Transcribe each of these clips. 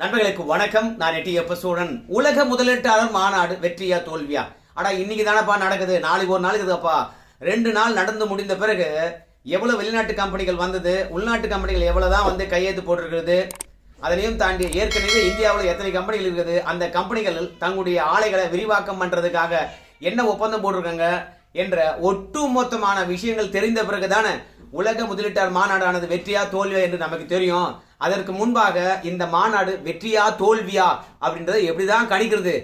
நண்பர்களுக்கு வணக்கம். நான் எட்டி எப்ப சூழன் உலக முதலீட்டாளர் மாநாடு வெற்றியா தோல்வியா? அடா இன்னைக்கு தானப்பா நடக்குது. நாளைக்கு ஒரு நாள் இருக்குதுப்பா. ரெண்டு நாள் நடந்து முடிந்த பிறகு எவ்வளவு வெளிநாட்டு கம்பெனிகள் வந்தது? உள்நாட்டு கம்பெனிகள் எவ்வளவுதான் வந்து கையெழுத்து போட்டிருக்கிறது? அதனையும் தாண்டி ஏற்கனவே இந்தியாவில் எத்தனை கம்பெனிகள் இருக்குது? அந்த கம்பெனிகள் தங்களுடைய ஆலைகளை விரிவாக்கம் பண்றதுக்காக என்ன ஒப்பந்தம் போட்டிருக்காங்க? என்ற ஒட்டுமொத்தமான விஷயங்கள் தெரிந்த பிறகு தானே உலக முதலீட்டாளர் மாநாடானது வெற்றியா தோல்வியா என்று நமக்கு தெரியும். அதற்கு முன்பாக இந்த மாநாடு வெற்றியா தோல்வியா அப்படின்றத எப்படிதான் கணிக்கிறது?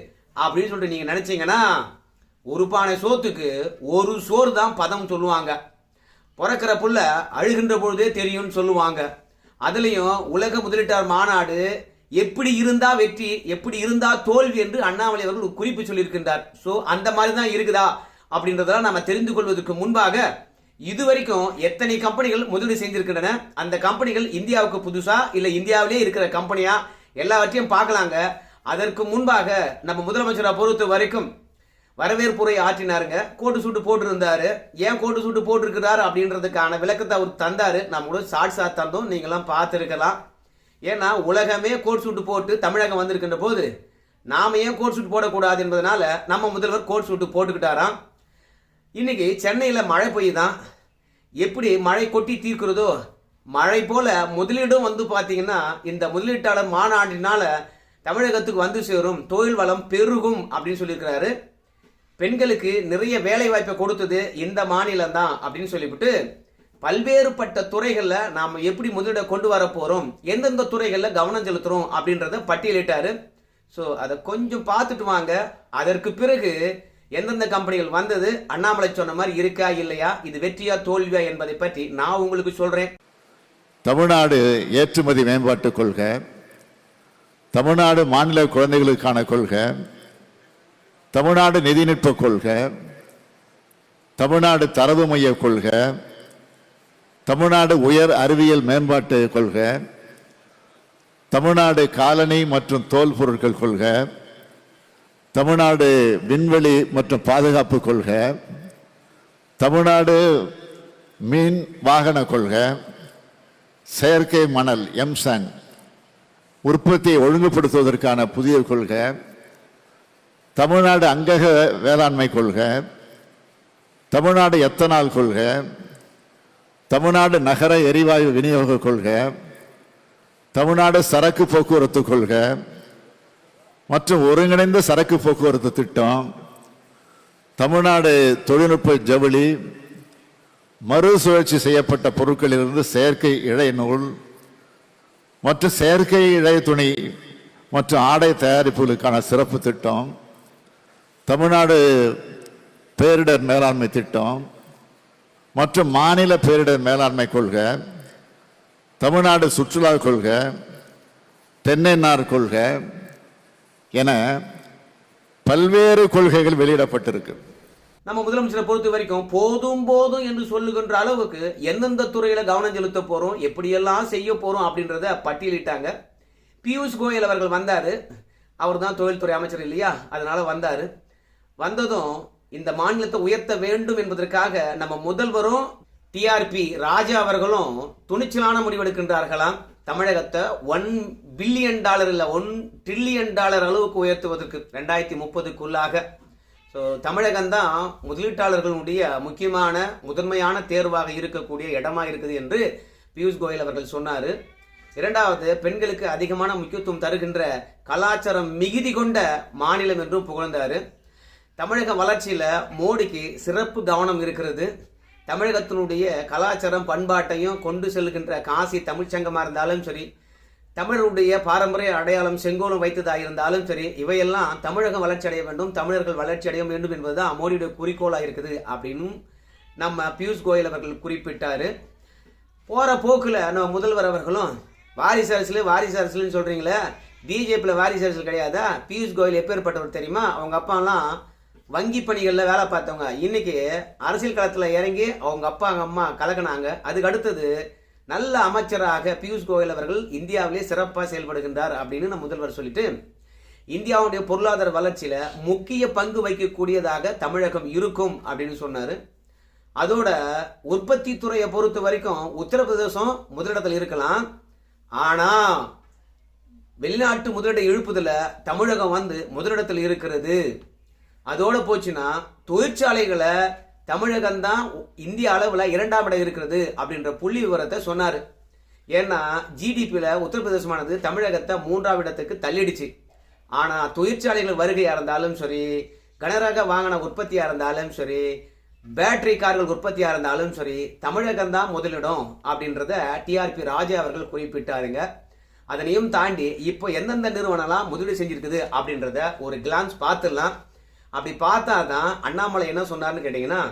அப்படின்னு சொல்லிட்டு நீங்க நினைச்சீங்கன்னா ஒரு பானை சோத்துக்கு ஒரு சோறு தான் பதம் சொல்லுவாங்க. பிறக்கிற புள்ள அழுகின்ற பொழுதே தெரியும்னு சொல்லுவாங்க. அதுலேயும் உலக முதலீட்டாளர் மாநாடு எப்படி இருந்தா வெற்றி எப்படி இருந்தா தோல்வி என்று அண்ணாமலை அவர்கள் குறிப்பு சொல்லியிருக்கின்றார். ஸோ அந்த மாதிரி தான் இருக்குதா அப்படின்றதெல்லாம் நம்ம தெரிந்து கொள்வதற்கு முன்பாக இது வரைக்கும் எத்தனை கம்பெனிகள் முதலீடு செஞ்சிருக்கின்றன அந்த கம்பெனிகள் இந்தியாவுக்கு புதுசா இல்லை இந்தியாவிலே இருக்கிற கம்பெனியா? எல்லாவற்றையும் பார்க்கலாங்க. அதற்கு முன்பாக நம்ம முதலமைச்சரை பொறுத்த வரைக்கும் வரவேற்புரை ஆற்றினாருங்க. கோட்டு சூட்டு போட்டிருந்தாரு. ஏன் கோட்டு சூட்டு போட்டிருக்கிறாரு அப்படின்றதுக்கான விளக்கத்தை அவர் தந்தாரு. நம்ம கூட ஷார்ட் தந்தோம். நீங்களாம் பார்த்துருக்கலாம். ஏன்னா உலகமே கோட் சூட்டு போட்டு தமிழகம் வந்திருக்கின்ற போது நாம ஏன் கோட் சூட் போடக்கூடாது என்பதனால நம்ம முதல்வர் கோட் சூட்டு போட்டுக்கிட்டாராம். இன்னைக்கு சென்னையில் மழை பெய்யுதான். எப்படி மழை கொட்டி தீர்க்கிறதோ மழை போல முதலீடும் வந்து பார்த்தீங்கன்னா இந்த முதலீட்டாளர் மாநாட்டினால் தமிழகத்துக்கு வந்து சேரும் தொழில் வளம் பெருகும் அப்படின்னு சொல்லியிருக்கிறாரு. பெண்களுக்கு நிறைய வேலை வாய்ப்பை கொடுத்தது இந்த மாநிலம் தான் அப்படின்னு சொல்லிவிட்டு பல்வேறுபட்ட துறைகளில் நாம் எப்படி முதலீட கொண்டு வர போகிறோம் எந்தெந்த துறைகளில் கவனம் செலுத்துறோம் அப்படின்றத பட்டியலிட்டார். ஸோ அதை கொஞ்சம் பார்த்துட்டு வாங்க. அதற்கு பிறகு எந்தெந்த கம்பெனிகள் வந்தது அண்ணாமலை சொன்ன மாதிரி இருக்கா இல்லையா இது வெற்றியா தோல்வியா என்பதை பற்றி நான் உங்களுக்கு சொல்றேன். தமிழ்நாடு ஏற்றுமதி மேம்பாட்டு கொள்கை தமிழ்நாடு மாநில குழந்தைகளுக்கான கொள்கை தமிழ்நாடு நிதிநுட்ப கொள்கை தமிழ்நாடு தரவு மைய கொள்கை தமிழ்நாடு உயர் அறிவியல் மேம்பாட்டு கொள்கை தமிழ்நாடு காலனி மற்றும் தோல் பொருட்கள் கொள்கை தமிழ்நாடு விண்வெளி மற்றும் பாதுகாப்பு கொள்கை தமிழ்நாடு மீன் வாகன கொள்கை செயற்கை மணல் எம்சன் உற்பத்தியை ஒழுங்குபடுத்துவதற்கான புதிய கொள்கை தமிழ்நாடு அங்கக வேளாண்மை கொள்கை தமிழ்நாடு எத்தனால் கொள்கை தமிழ்நாடு நகர எரிவாயு விநியோக கொள்கை தமிழ்நாடு சரக்கு போக்குவரத்து கொள்கை மற்றும் ஒருங்கிணைந்த சரக்கு போக்குவரத்து திட்டம் தமிழ்நாடு தொழில்நுட்ப ஜவுளி மறுசுழற்சி செய்யப்பட்ட பொருட்களிலிருந்து செயற்கை இழை நூல் மற்றும் செயற்கை இழை துணி மற்றும் ஆடை தயாரிப்புகளுக்கான சிறப்பு திட்டம் தமிழ்நாடு பேரிடர் மேலாண்மை திட்டம் மற்றும் மாநில பேரிடர் மேலாண்மை கொள்கை தமிழ்நாடு சுற்றுலா கொள்கை தென்னைநார் கொள்கை என பல்வேறு கொள்கைகள் வெளியிடப்பட்டிருக்கு. நம்ம முதலமைச்சரை பொறுத்த வரைக்கும் போதும் போதும் என்று சொல்லுகின்ற அளவுக்கு எந்தெந்த துறையில கவனம் செலுத்த போறோம் எப்படியெல்லாம் செய்ய போறோம் அப்படின்றத பட்டியலிட்டாங்க. பியூஷ் கோயல் அவர்கள் வந்தாரு. அவர் தான் தொழில்துறை அமைச்சர் இல்லையா? அதனால வந்தாரு. வந்ததும் இந்த மாநிலத்தை உயர்த்த வேண்டும் என்பதற்காக நம்ம முதல்வரும் டிஆர்பி ராஜா அவர்களும் துணிச்சலான முடிவெடுக்கின்றார்களாம். தமிழகத்தை ஒன் பில்லியன் டாலர் இல்லை ஒன் ட்ரில்லியன் டாலர் அளவுக்கு உயர்த்துவதற்கு ரெண்டாயிரத்தி முப்பதுக்குள்ளாக. ஸோ தமிழகம் தான் முதலீட்டாளர்களுடைய முக்கியமான முதன்மையான தேர்வாக இருக்கக்கூடிய இடமா இருக்குது என்று பியூஷ் கோயல் அவர்கள் சொன்னார். இரண்டாவது பெண்களுக்கு அதிகமான முக்கியத்துவம் தருகின்ற கலாச்சாரம் மிகுதி கொண்ட மாநிலம் என்றும் புகழ்ந்தார். தமிழக வளர்ச்சியில் மோடிக்கு சிறப்பு கவனம் இருக்கிறது. தமிழகத்தினுடைய கலாச்சாரம் பண்பாட்டையும் கொண்டு செல்கின்ற காசி தமிழ்ச்சங்கமாக இருந்தாலும் சரி தமிழருடைய பாரம்பரிய அடையாளம் செங்கோலம் வைத்ததாக இருந்தாலும் சரி இவையெல்லாம் தமிழகம் வளர்ச்சி அடைய வேண்டும் தமிழர்கள் வளர்ச்சி அடைய வேண்டும் என்பதுதான் மோடியுடைய குறிக்கோளாக இருக்குது அப்படின்னு நம்ம பியூஷ் கோயல் அவர்கள் குறிப்பிட்டார். போகிற போக்கில் நம்ம முதல்வர் அவர்களும் வாரிசு அரசு வாரிசு அரசுன்னு சொல்கிறீங்களே பிஜேபியில் வாரிசு அரசு கிடையாதா? பியூஷ் கோயல் எப்பேற்பட்டவர் தெரியுமா? அவங்க அப்பாலாம் வங்கி பணிகளில் வேலை பார்த்தவங்க இன்னைக்கு அரசியல் களத்தில் இறங்கி அவங்க அப்பா அவங்க அம்மா கலக்கினாங்க. அதுக்கு அடுத்தது நல்ல அமைச்சராக பியூஷ் கோயல் அவர்கள் இந்தியாவிலே சிறப்பாக செயல்படுகின்றார் அப்படின்னு நம்ம முதல்வர் சொல்லிட்டு இந்தியாவுடைய பொருளாதார வளர்ச்சியில் முக்கிய பங்கு வகிக்கக்கூடியதாக தமிழகம் இருக்கும் அப்படின்னு சொன்னார். அதோட உற்பத்தி துறையை பொறுத்த வரைக்கும் உத்தரப்பிரதேசம் முதலிடத்தில் இருக்கலாம். ஆனால் வெளிநாட்டு முதலீட்டை இழுப்புதில் தமிழகம் வந்து முதலிடத்தில் இருக்கிறது. அதோட போச்சுன்னா தொழிற்சாலைகளை தமிழகம் தான் இந்திய அளவில் இரண்டாம் இடம் இருக்கிறது அப்படின்ற புள்ளி விவரத்தை சொன்னார். ஏன்னா ஜிடிபியில் உத்தரப்பிரதேசமானது தமிழகத்தை மூன்றாம் இடத்துக்கு தள்ளிடுச்சு. ஆனால் தொழிற்சாலைகள் வருகையாக இருந்தாலும் சரி கனரக வாகன உற்பத்தியாக இருந்தாலும் சரி பேட்டரி கார்கள் உற்பத்தியாக இருந்தாலும் சரி தமிழகம் தான் முதலிடம் அப்படின்றத டிஆர்பி ராஜா அவர்கள் குறிப்பிட்டாருங்க. அதனையும் தாண்டி இப்போ எந்தெந்த நிறுவனம்லாம் முதலீடு செஞ்சிருக்குது அப்படின்றத ஒரு கிளான்ஸ் பார்த்துடலாம். அப்படி பார்த்தா தான் அண்ணாமலை என்ன சொன்னார்னு கேட்டிங்கன்னா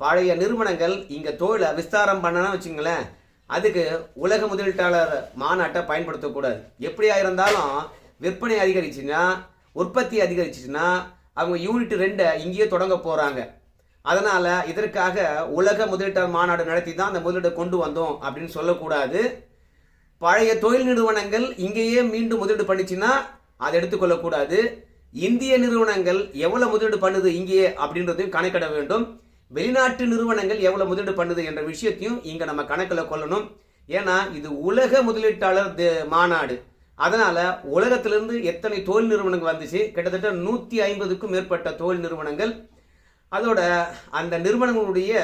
பழைய நிறுவனங்கள் இங்கே தொழிலை விஸ்தாரம் பண்ணனா வச்சுங்களேன் அதுக்கு உலக முதலீட்டாளர் மாநாட்டை பயன்படுத்தக்கூடாது எப்படியா இருந்தாலும் விற்பனை அதிகரிச்சுன்னா உற்பத்தி அதிகரிச்சுன்னா அவங்க யூனிட் ரெண்டை இங்கேயே தொடங்க போகிறாங்க அதனால் இதற்காக உலக முதலீட்டாளர் மாநாடு நடத்தி தான் அந்த முதலீட்டை கொண்டு வந்தோம் அப்படின்னு சொல்லக்கூடாது. பழைய தொழில் நிறுவனங்கள் இங்கேயே மீண்டும் முதலீடு பண்ணிச்சுன்னா அதை எடுத்துக்கொள்ளக்கூடாது. இந்திய நிறுவனங்கள் எவ்வளவு முதலீடு பண்ணுது இங்கேயே அப்படின்றதையும் கணக்கிட வேண்டும். வெளிநாட்டு நிறுவனங்கள் எவ்வளவு முதலீடு பண்ணுது என்ற விஷயத்தையும் இங்க நம்ம கணக்கில் கொள்ளணும். ஏன்னா இது உலக முதலீட்டாளர் மாநாடு. அதனால உலகத்திலிருந்து எத்தனை தொழில் நிறுவனங்கள் வந்துச்சு? கிட்டத்தட்ட நூத்தி ஐம்பதுக்கும் மேற்பட்ட தொழில் நிறுவனங்கள். அதோட அந்த நிறுவனங்களுடைய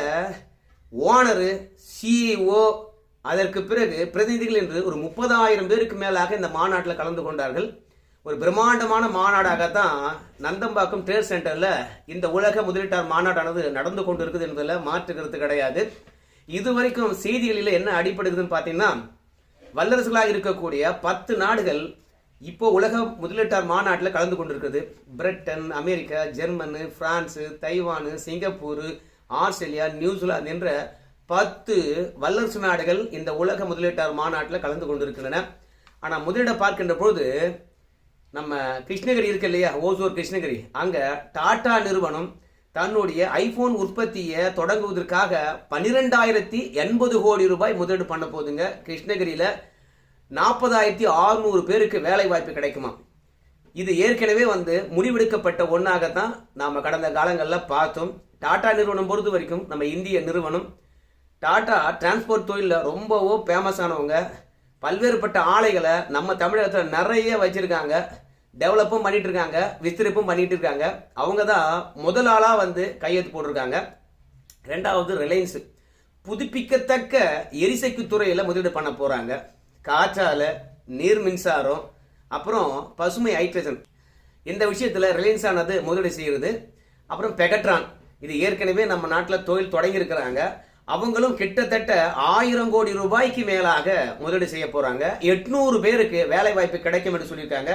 ஓனரு சிஇஓ அதற்கு பிறகு பிரதிநிதிகள் என்று ஒரு முப்பதாயிரம் பேருக்கு மேலாக இந்த மாநாட்டில் கலந்து கொண்டார்கள். ஒரு பிரம்மாண்டமான மாநாடாகத்தான் நந்தம்பாக்கம் ட்ரேட் சென்டரில் இந்த உலக முதலீட்டார் மாநாடானது நடந்து கொண்டு இருக்குது என்பதில் மாற்று கருத்து கிடையாது. இதுவரைக்கும் செய்திகளில் என்ன அடிப்படுதுன்னு பார்த்தீங்கன்னா வல்லரசுகளாக இருக்கக்கூடிய பத்து நாடுகள் இப்போ உலக முதலீட்டார் மாநாட்டில் கலந்து கொண்டிருக்கிறது Britain America Germany France Taiwan Singapore Australia New Zealand என்ற பத்து வல்லரசு நாடுகள் இந்த உலக முதலீட்டார் மாநாட்டில் கலந்து கொண்டிருக்கின்றன. ஆனால் முதலீட பார்க்கின்ற பொழுது நம்ம கிருஷ்ணகிரி இருக்கு இல்லையா? ஓசூர் கிருஷ்ணகிரி. அங்கே டாடா நிறுவனம் தன்னுடைய ஐபோன் உற்பத்தியை தொடங்குவதற்காக பன்னிரெண்டாயிரத்தி எண்பது கோடி ரூபாய் முதலீடு பண்ண போதுங்க. கிருஷ்ணகிரியில் நாற்பதாயிரத்தி அறுநூறு பேருக்கு வேலை வாய்ப்பு கிடைக்குமா? இது ஏற்கனவே வந்து முடிவெடுக்கப்பட்ட ஒன்றாகத்தான் நாம் கடந்த காலங்களில் பார்த்தோம். டாடா நிறுவனம் பொறுத்த வரைக்கும் நம்ம இந்திய நிறுவனம். டாடா டிரான்ஸ்போர்ட் தொழிலில் ரொம்பவும் ஃபேமஸ் ஆனவங்க. பல்வேறுபட்ட ஆலைகளை நம்ம தமிழகத்தில் நிறைய வச்சுருக்காங்க. டெவலப்பும் பண்ணிட்டு இருக்காங்க விஸ்திரிப்பும் பண்ணிட்டு இருக்காங்க அவங்க தான் முதல் ஆளாக வந்து கையெழுத்து போட்டிருக்காங்க. ரெண்டாவது ரிலையன்ஸு புதுப்பிக்கத்தக்க எரிசக்தி துறையில் முதலீடு பண்ண போகிறாங்க காற்றால நீர் மின்சாரம் அப்புறம் பசுமை ஹைட்ரஜன் இந்த விஷயத்தில் ரிலையன்ஸ் ஆனது முதலீடு செய்கிறது அப்புறம் பெகட்ரான் இது ஏற்கனவே நம்ம நாட்டில் தொழில் தொடங்கியிருக்கிறாங்க. அவங்களும் கிட்டத்தட்ட ஆயிரம் கோடி ரூபாய்க்கு மேலாக முதலீடு செய்ய போகிறாங்க எட்நூறு பேருக்கு வேலை வாய்ப்பு கிடைக்கும் என்று சொல்லியிருக்காங்க.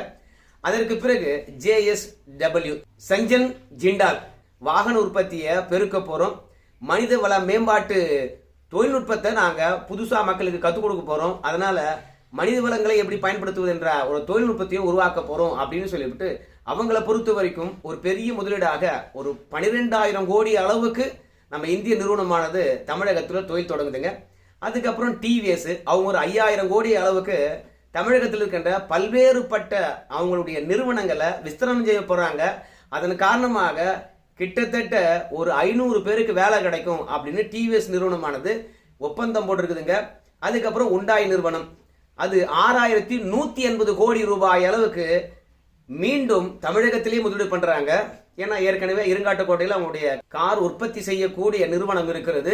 அதற்கு பிறகு ஜேஎஸ்டபிள்யூ சஞ்சன் ஜிண்டால் வாகன உற்பத்தியை பெருக்க போறோம். மனித வள மேம்பாட்டு தொழில்நுட்பத்தை நாங்க புதுசா மக்களுக்கு கற்றுக் கொடுக்க போறோம். அதனால மனித வளங்களை எப்படி பயன்படுத்துவது என்ற ஒரு தொழில்நுட்பத்தையும் உருவாக்க போறோம் அப்படின்னு சொல்லிவிட்டு அவங்கள பொறுத்த வரைக்கும் ஒரு பெரிய முதலீடாக ஒரு பனிரெண்டாயிரம் கோடி அளவுக்கு நம்ம இந்திய நிறுவனமானது தமிழகத்தில் தொழில் தொடங்குதுங்க. அதுக்கப்புறம் டிவிஎஸ் அவங்க ஒரு ஐயாயிரம் கோடி அளவுக்கு தமிழகத்தில் இருக்கின்ற பல்வேறுபட்ட அவங்களுடைய நிறுவனங்களை விஸ்தரணம் செய்ய போறாங்க. அதன் காரணமாக கிட்டத்தட்ட ஒரு ஐநூறு பேருக்கு வேலை கிடைக்கும் அப்படின்னு டிவிஎஸ் நிறுவனமானது ஒப்பந்தம் போட்டிருக்குதுங்க. அதுக்கப்புறம் உண்டாய் நிறுவனம். அது ஆறாயிரத்தி நூத்தி எண்பது கோடி ரூபாய் அளவுக்கு மீண்டும் தமிழகத்திலேயே முதலீடு பண்றாங்க. ஏன்னா ஏற்கனவே இருங்காட்டுக்கோட்டையில் அவங்களுடைய கார் உற்பத்தி செய்யக்கூடிய நிறுவனம் இருக்கிறது.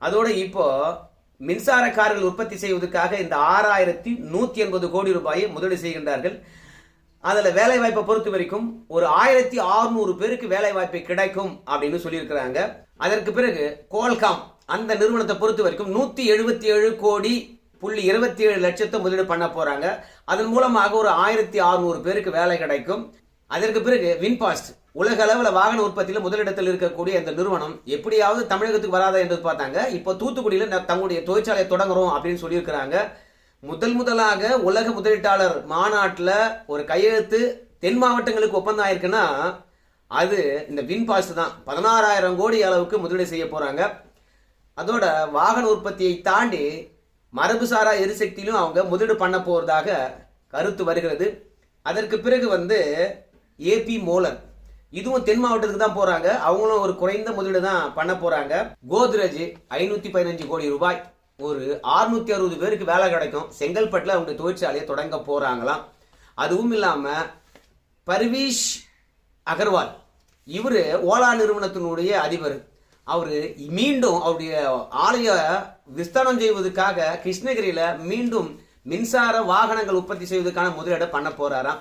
அதோட இப்போ மின்சார கார்கள் உற்பத்தி செய்வதற்காக இந்த ஆறாயிரத்தி நூத்தி எண்பது கோடி ரூபாயை முதலீடு செய்கின்றார்கள். அதில் வேலை வாய்ப்பை பொறுத்த வரைக்கும் ஒரு ஆயிரத்தி அறுநூறு பேருக்கு வேலை வாய்ப்பு கிடைக்கும் அப்படின்னு சொல்லியிருக்கிறாங்க. அதற்கு பிறகு கோல்காம் அந்த நிறுவனத்தை பொறுத்த வரைக்கும் நூத்தி எழுபத்தி ஏழு கோடி புள்ளி இருபத்தி ஏழு லட்சத்தை முதலீடு பண்ண போறாங்க. அதன் மூலமாக ஒரு ஆயிரத்தி அறுநூறு பேருக்கு வேலை கிடைக்கும். அதற்கு பிறகு வின்பாஸ்ட் உலக அளவில் வாகன உற்பத்தியில் முதலிடத்தில் இருக்கக்கூடிய இந்த நிறுவனம் எப்படியாவது தமிழகத்துக்கு வராதா என்று பார்த்தாங்க. இப்போ தூத்துக்குடியில் தங்களுடைய தொழிற்சாலையை தொடங்குறோம் அப்படின்னு சொல்லியிருக்கிறாங்க. முதல் முதலாக உலக முதலீட்டாளர் மாநாட்டில் ஒரு கையெழுத்து தென் மாவட்டங்களுக்கு ஒப்பந்தம் ஆயிருக்குன்னா அது இந்த வின்பாஸ்ட் தான். பதினாறாயிரம் கோடி அளவுக்கு முதலீடு செய்ய போகிறாங்க அதோட வாகன உற்பத்தியை தாண்டி மரபுசாரா எரிசக்தியிலும் அவங்க முதலீடு பண்ண போகிறதாக கருத்து வருகிறது. அதற்கு பிறகு வந்து ஏபி மோலர் இதுவும் தென் மாவட்டத்துக்கு தான் போகிறாங்க அவங்களும் ஒரு குறைந்த முதலீடு தான் பண்ண போகிறாங்க கோத்ரேஜ் ஐநூற்றி பதினஞ்சு கோடி ரூபாய். ஒரு 660 அறுபது பேருக்கு வேலை கிடைக்கும். செங்கல்பட்டில் அவங்க தொழிற்சாலையை தொடங்க போகிறாங்களாம் அதுவும் இல்லாமல் பர்வீஷ் அகர்வால். இவர் ஓலா நிறுவனத்தினுடைய அதிபர். அவர் மீண்டும் அவருடைய ஆலய விஸ்தாரம் செய்வதற்காக கிருஷ்ணகிரியில் மீண்டும் மின்சார வாகனங்கள் உற்பத்தி செய்வதற்கான முதலீடு பண்ண போகிறாராம்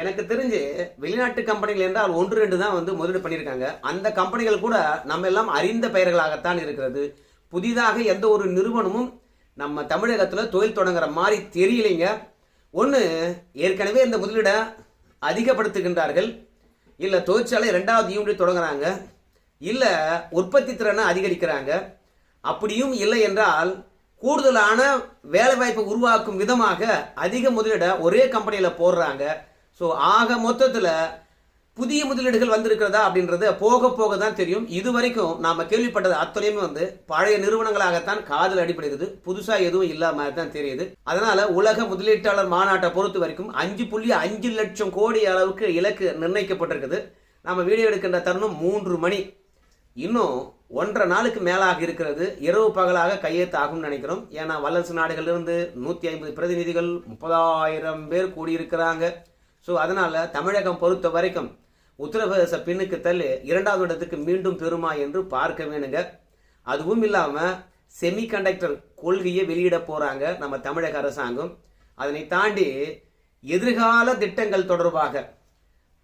எனக்கு தெரிஞ்சு வெளிநாட்டு கம்பெனிகள் என்றால் ஒன்று ரெண்டு தான் வந்து முதலீடு பண்ணியிருக்காங்க. அந்த கம்பெனிகள் கூட நம்ம எல்லாம் அறிந்த பெயர்களாகத்தான் இருக்கிறது. புதிதாக எந்த ஒரு நிறுவனமும் நம்ம தமிழகத்தில் தொழில் தொடங்குற மாதிரி தெரியலைங்க. ஒன்று ஏற்கனவே இந்த முதலீடை அதிகப்படுத்துகின்றார்கள். இல்லை தொழிற்சாலை ரெண்டாவது யூனிட் தொடங்குறாங்க. இல்லை உற்பத்தி திறனை அதிகரிக்கிறாங்க. அப்படியும் இல்லை என்றால் கூடுதலான வேலைவாய்ப்பை உருவாக்கும் விதமாக அதிக முதலீடை ஒரே கம்பெனியில் போடுறாங்க. ஸோ ஆக மொத்தத்தில் புதிய முதலீடுகள் வந்திருக்கிறதா அப்படின்றது போக போக தான் தெரியும். இது வரைக்கும் நாம் கேள்விப்பட்டது அத்தனையுமே வந்து பழைய நிறுவனங்களாகத்தான் காதல் அடிப்படுகிறது புதுசாக எதுவும் இல்லாம தான் தெரியுது. அதனால உலக முதலீட்டாளர் மாநாட்டை பொறுத்த வரைக்கும் அஞ்சு புள்ளி அஞ்சு லட்சம் கோடி அளவுக்கு இலக்கு நிர்ணயிக்கப்பட்டிருக்குது. நம்ம வீடியோ எடுக்கின்ற தருணம் மூன்று மணி. இன்னும் ஒன்றரை நாளுக்கு மேலாக இருக்கிறது. இரவு பகலாக கையெழுத்து ஆகும்னு நினைக்கிறோம். ஏன்னா வல்லரசு நாடுகளிலிருந்து நூற்றி ஐம்பது பிரதிநிதிகள் முப்பதாயிரம் பேர் கூடியிருக்கிறாங்க. ஸோ அதனால் தமிழகம் பொறுத்த வரைக்கும் உத்தரப்பிரதேச பின்னுக்கு தள்ளி இரண்டாவது இடத்துக்கு மீண்டும் பெறுமா என்று பார்க்க வேணுங்க. அதுவும் இல்லாமல் செமிகண்டக்டர் கொள்கையை வெளியிட போகிறாங்க நம்ம தமிழக அரசாங்கம். அதனை தாண்டி எதிர்கால திட்டங்கள் தொடர்பாக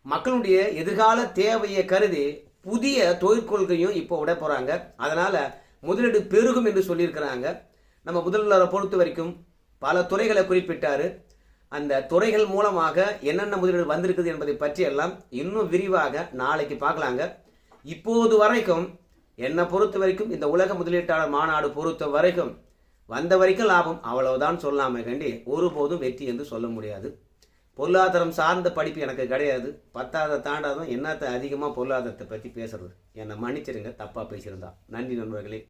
மக்களுடைய எதிர்கால தேவையை கருதி புதிய தொழிற்கொள்கையும் இப்போ விட போகிறாங்க அதனால் முதலீடு பெருகும் என்று சொல்லியிருக்கிறாங்க. நம்ம முதல்வரை பொறுத்த வரைக்கும் பல துறைகளை குறிப்பிட்டார். அந்த துறைகள் மூலமாக என்னென்ன முதலீடு வந்திருக்குது என்பதை பற்றி எல்லாம் இன்னும் விரிவாக நாளைக்கு பார்க்கலாங்க. இப்போது வரைக்கும் என்னை பொறுத்த வரைக்கும் இந்த உலக முதலீட்டாளர் மாநாடு பொறுத்த வரைக்கும் வந்த வரைக்கும் லாபம் அவ்வளவுதான் சொல்லாம கண்டி ஒருபோதும் வெற்றி என்று சொல்ல முடியாது. பொருளாதாரம் சார்ந்த படிப்பு எனக்கு கிடையாது. பத்தாவது தாண்டாதான் என்னத்தை அதிகமாக பொருளாதாரத்தை பற்றி பேசுறது? என்னை மன்னிச்சிருங்க தப்பாக பேசியிருந்தா. நன்றி நண்பர்களே.